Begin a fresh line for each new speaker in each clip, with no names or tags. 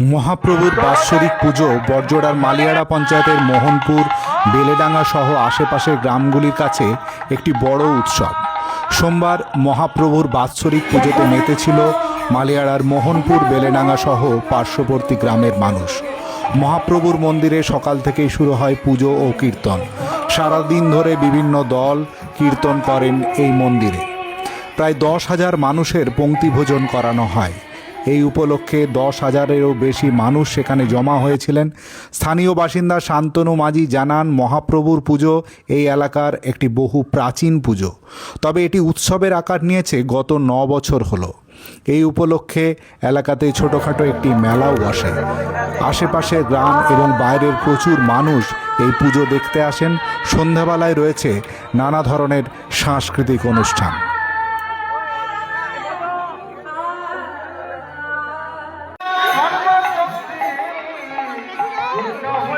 মহাপ্রভুর বাৎসরিক পুজো বরজোড়ার মালিয়াড়া পঞ্চায়েতের মোহনপুর, বেলেডাঙ্গা সহ আশেপাশের গ্রামগুলির কাছে একটি বড় উৎসব। সোমবার মহাপ্রভুর বাৎসরিক পুজোতে মেতেছিল মালিয়াড়ার মোহনপুর, বেলেডাঙ্গা সহ পার্শ্ববর্তী গ্রামের মানুষ। মহাপ্রভুর মন্দিরে সকাল থেকেই শুরু হয় পুজো ও কীর্তন। সারাদিন ধরে বিভিন্ন দল কীর্তন করেন এই মন্দিরে। প্রায় দশ হাজার মানুষের পঙ্ক্তি ভোজন করানো হয়। এই উপলক্ষে দশ হাজারেরও বেশি মানুষ সেখানে জমা হয়েছিলেন। স্থানীয় বাসিন্দা শান্তনু মাঝি জানান, মহাপ্রভুর পুজো এই এলাকার একটি বহু প্রাচীন পুজো। তবে এটি উৎসবের আকার নিয়েছে গত ন বছর হলো। এই উপলক্ষে এলাকাতে ছোটোখাটো একটি মেলাও বসে। আশেপাশের গ্রাম এবং বাইরের প্রচুর মানুষ এই পুজো দেখতে আসেন। সন্ধ্যাবেলায় রয়েছে নানা ধরনের সাংস্কৃতিক অনুষ্ঠান।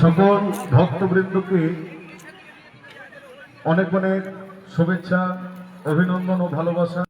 সকল ভক্তবৃন্দকে অনেক অনেক শুভেচ্ছা অভিনন্দন ও ভালোবাসা।